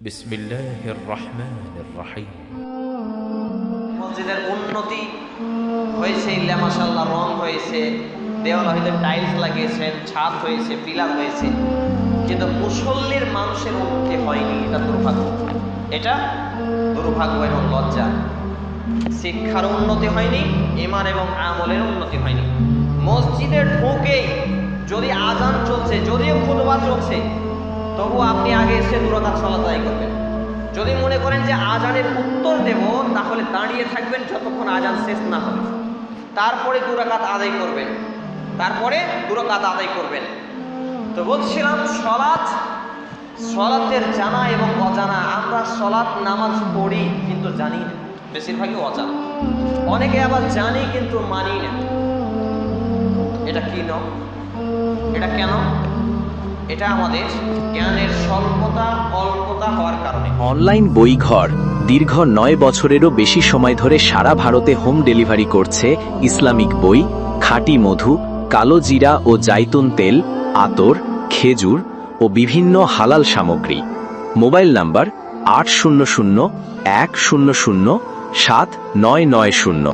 বিসমিল্লাহির মসজিদের উন্নতি হয়েছে, ইল্লা মাশাআল্লাহ, রং হয়েছে, দেওয়াল হয়তো টাইলস লাগিয়েছেন, ছাদ হয়েছে, পিলার হয়েছে। কিন্তু মুসল্লির মানুষের উঠতে হয়নি, এটা দুর্ভাগ্য। এটা দুর্ভাগ্য এবং লজ্জা। শিক্ষার উন্নতি হয়নি ইমান এবং আমলের উন্নতি হয়নি। মসজিদে ঢোকেই যদি আজান চলছে, যদিও খুদবা চলছে তবু আপনি আগে এসে দুরাকাত সালাত আদায় করবেন। যদি মনে করেন যে আজানের উত্তর দেব, তাহলে দাঁড়িয়ে থাকবেন যতক্ষণ আজান শেষ না হবে। তারপরে দুরাকাত আদায় করবেন। তারপরে দুরাকাত আদায় করবেন। তো বলছিলাম সলাৎ সলাতের জানা এবং অজানা। আমরা সলাৎ নামাজ পড়ি কিন্তু জানি না। বেশিরভাগই অজানা। অনেকে আবার জানি কিন্তু মানি না। এটা কি ন এটা কেন? এটা আমাদের জ্ঞানের স্বল্পতা, অল্পতা হওয়ার কারণে। অনলাইন বইঘর দীর্ঘ নয় বছরেরও বেশি সময় ধরে সারা ভারতে হোম ডেলিভারি করছে ইসলামিক বই, খাঁটি মধু, কালো জিরা ও জাইতুন তেল, আতর, খেজুর ও বিভিন্ন হালাল সামগ্রী। মোবাইল নাম্বার আট শূন্য শূন্য এক শূন্য শূন্য সাত নয় নয় শূন্য।